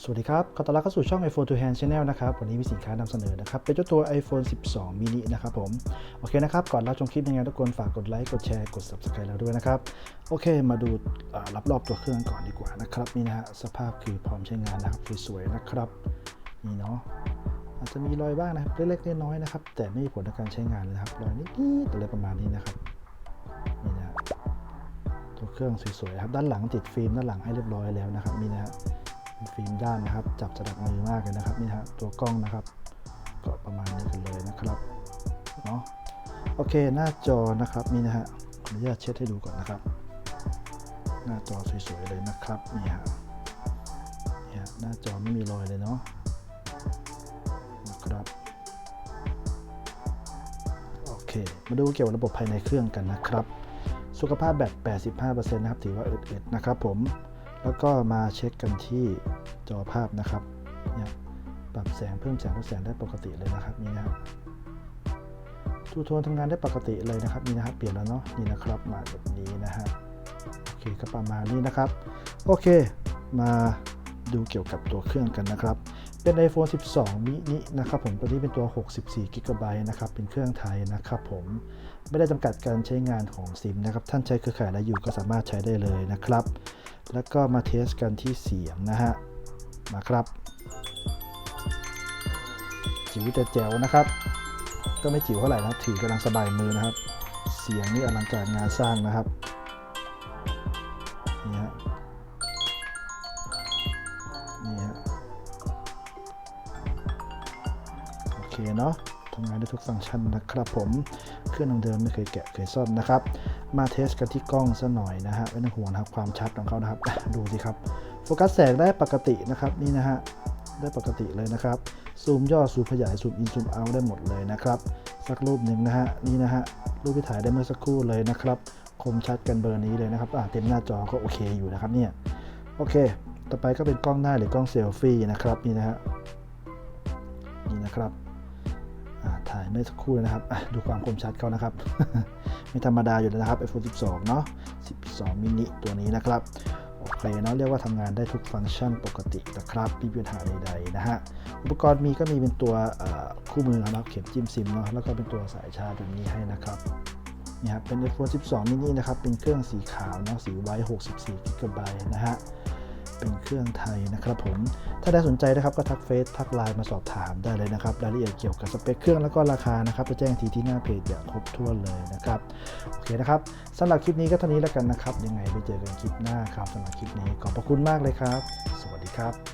สวัสดีครับ ขอต้อนรับเข้าสู่ช่อง iPhone to Hand Channel นะครับ วันนี้มีสินค้านำเสนอนะครับ เป็นเจ้าตัว iPhone 12 mini นะครับผม โอเคนะครับ ก่อนรับชมคลิปยังไงทุกคนฝากกดไลค์ กดแชร์ กด subscribe เราด้วยนะครับ โอเค มาดูรับรอบตัวเครื่องก่อนดีกว่านะครับ นี่นะฮะ สภาพคือพร้อมใช้งานนะครับ สวยๆนะครับ นี่เนาะ อาจจะมีรอยบ้างนะครับ เล็กๆน้อยๆนะครับ แต่ไม่มีผลต่อการใช้งานเลยนะครับ รอยนิดๆอะไรประมาณนี้นะครับ นี่นะฮะตัวเครื่องสวยๆครับ ด้านหลังติดฟิล์มด้านหลังให้เรียบร้อยแล้วนะครับ นี่นะฮะ ฟิล์มด้านนะครับ จับสลับมือมากเลยนะครับนี่ฮะตัวกล้องนะครับ ก็ประมาณนี้กันเลยนะครับเนาะโอเคหน้าจอนะครับนี่นะฮะขออนุญาตเช็ดให้ดูก่อนนะครับ หน้าจอสวยๆเลยนะครับนี่ฮะนี่ฮะหน้าจอไม่มีรอยเลยเนาะนะครับโอเค มาดูเกี่ยวกับระบบภายในเครื่องกันนะครับ สุขภาพแบบ 85%นะครับถือว่าอึดๆนะครับผม แล้วก็มาเช็คกันที่จอภาพนะครับเนี่ยปรับแสงเพิ่มแสงลดแสงได้ปกติเลยนะครับนี่นะครับทูโทนทำงานได้ปกติเลยนะครับนี่นะครับเปลี่ยนแล้วเนาะนี่นะครับมาแบบนี้นะฮะโอเคก็ประมาณนี้นะครับ โอเค มาดูเกี่ยวกับตัวเครื่องกันนะครับ เป็น iPhone 12 mini นะครับผมตัวนี้เป็นตัว 64 g b นะครับ เป็นเครื่องไทยนะครับผม ไม่ได้จำกัดการใช้งานของซิมนะครับ ท่านใช้เครือข่ายและอยู่ก็สามารถใช้ได้เลยนะครับ แล้วก็มาเทสกันที่เสียงนะฮะ มาครับจิ๋วแต่แจ๋วนะครับ ก็ไม่จิ๋วเท่าไหร่นะถือกำลังสบายมือนะครับ เสียงนี่อลังการงานสร้างนะครับนี่ฮะนี่ฮะโอเคเนาะทำงานได้ทุกฟังก์ชันนะครับผม เครื่องเดิมๆไม่เคยแกะเคยซ่อมนะครับ มาเทสกันที่กล้องซะหน่อยนะฮะไม่ต้องห่วงนะครับความชัดของเขานะครับดูสิครับโฟกัสแสงได้ปกตินะครับนี่นะฮะได้ปกติเลยนะครับซูมย่อซูมขยายซูมอินซูมเอาได้หมดเลยนะครับสักรูปหนึ่งนะฮะนี่นะฮะรูปที่ถ่ายได้เมื่อสักครู่เลยนะครับคมชัดกันเบอร์นี้เลยนะครับอะเต็มหน้าจอก็โอเคอยู่นะครับเนี่ยโอเค ต่อไปก็เป็นกล้องหน้าหรือกล้องเซลฟี่นะครับนี่นะฮะนี่นะครับ ถ่ายเมื่อสักครู่นะครับดูความคมชัดเขานะครับ ไม่ธรรมดาอยู่แล้วนะครับ iPhone 12 เนาะ 12 มินิตัวนี้นะครับ โอเคเนาะเรียกว่าทำงานได้ทุกฟังก์ชันปกตินะครับไม่มีปัญหาใดๆนะฮะ อุปกรณ์มีก็มีเป็นตัวคู่มือนะครับ เข็มจิ้มซิมเนาะ แล้วก็เป็นตัวสายชาร์จแบบนี้ให้นะครับนี่ครับเป็น iPhone 12มินินะครับ เป็นเครื่องสีขาวเนาะ สีไว้64 g b นะฮะ เป็นเครื่องไทยนะครับผม ถ้าได้สนใจนะครับก็ทักเฟซทักไลน์มาสอบถามได้เลยนะครับ รายละเอียดเกี่ยวกับสเปคเครื่องแล้วก็ราคานะครับจะแจ้งทีที่หน้าเพจอย่างครบถ้วนเลยนะครับ โอเคนะครับสำหรับคลิปนี้ก็เท่านี้แล้วกันนะครับ ยังไงไปเจอกันคลิปหน้าครับสำหรับคลิปนี้ขอบพระคุณมากเลยครับ สวัสดีครับ